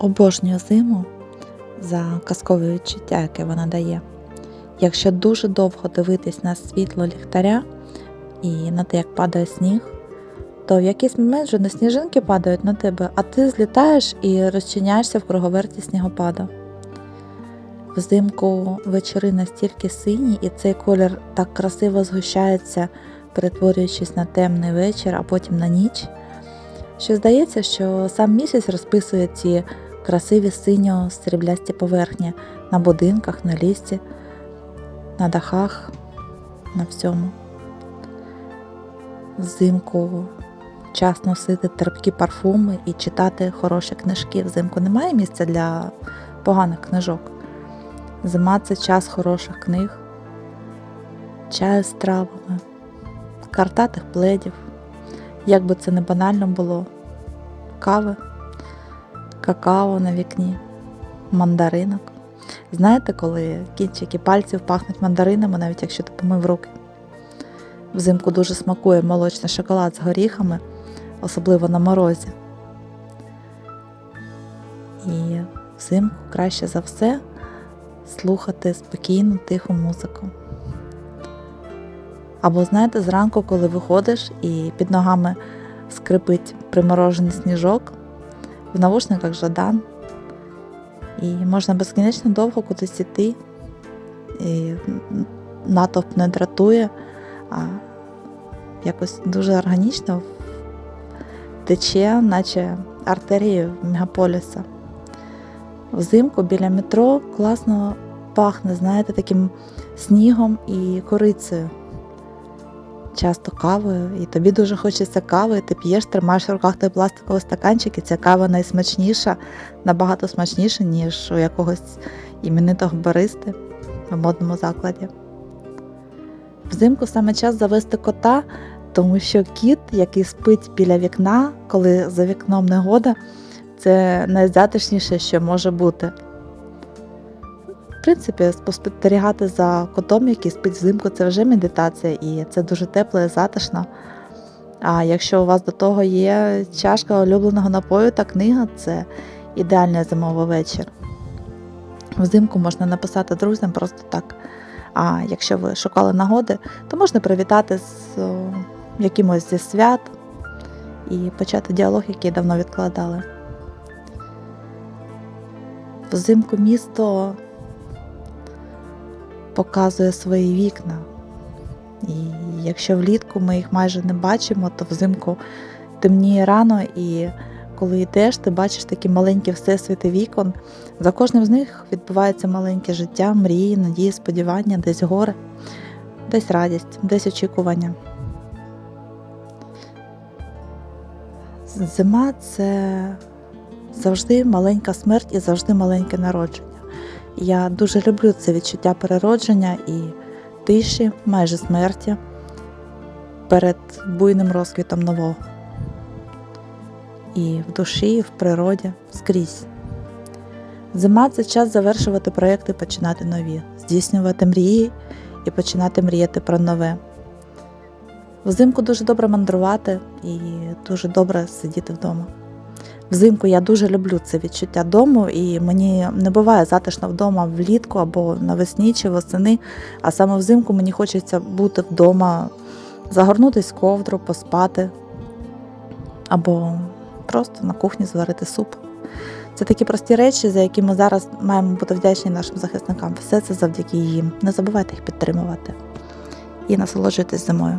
Обожнюю зиму за казкове відчуття, яке вона дає. Якщо дуже довго дивитись на світло ліхтаря і на те, як падає сніг, то в якийсь момент вже не сніжинки падають на тебе, а ти злітаєш і розчиняєшся в круговерті снігопаду. Взимку вечори настільки сині, і цей колір так красиво згущається, перетворюючись на темний вечір, а потім на ніч. Що здається, що сам місяць розписує ці красиві синьо-сріблясті поверхні на будинках, на лісі, на дахах, на всьому. Взимку час носити терпкі парфуми і читати хороші книжки. Взимку немає місця для поганих книжок. Зима це час хороших книг, чаю з травами, картатих пледів, як би це не банально було, кави, какао на вікні, мандаринок. Знаєте, коли кінчики пальців пахнуть мандаринами, навіть якщо ти помив руки. Взимку дуже смакує молочний шоколад з горіхами, особливо на морозі. І взимку краще за все слухати спокійну, тиху музику. Або знаєте, зранку, коли виходиш і під ногами скрипить приморожений сніжок, в навушниках Жадан, і можна безкінечно довго кудись іти, і натовп не дратує, а якось дуже органічно тече, наче артерії мегаполіса. Взимку біля метро класно пахне, знаєте, таким снігом і корицею. Часто кавою, і тобі дуже хочеться кави, ти п'єш, тримаєш в руках той пластиковий стаканчик, і ця кава найсмачніша, набагато смачніша, ніж у якогось іменитого баристи в модному закладі. Взимку саме час завести кота, тому що кіт, який спить біля вікна, коли за вікном негода, це найзатишніше, що може бути. В принципі, спостерігати за котом, який спить взимку, це вже медитація, і це дуже тепло і затишно. А якщо у вас до того є чашка улюбленого напою та книга, це ідеальний зимовий вечір. Взимку можна написати друзям просто так. А якщо ви шукали нагоди, то можна привітати з якимось зі свят і почати діалог, який давно відкладали. Взимку місто показує свої вікна. І якщо влітку ми їх майже не бачимо, то взимку темніє рано, і коли йдеш, ти бачиш такі маленькі всесвіти вікон. За кожним з них відбувається маленьке життя, мрії, надії, сподівання, десь горе, десь радість, десь очікування. Зима це завжди маленька смерть і завжди маленьке народження. Я дуже люблю це відчуття переродження і тиші, майже смерті перед буйним розквітом нового. І в душі, і в природі скрізь. Зима це час завершувати проєкти, починати нові, здійснювати мрії і починати мріяти про нове. Взимку дуже добре мандрувати і дуже добре сидіти вдома. Взимку я дуже люблю це відчуття дому, і мені не буває затишно вдома влітку або навесні чи восени. А саме взимку мені хочеться бути вдома, загорнутись в ковдру, поспати або просто на кухні зварити суп. Це такі прості речі, за які ми зараз маємо бути вдячні нашим захисникам. Все це завдяки їм. Не забувайте їх підтримувати і насолоджуйтесь зимою.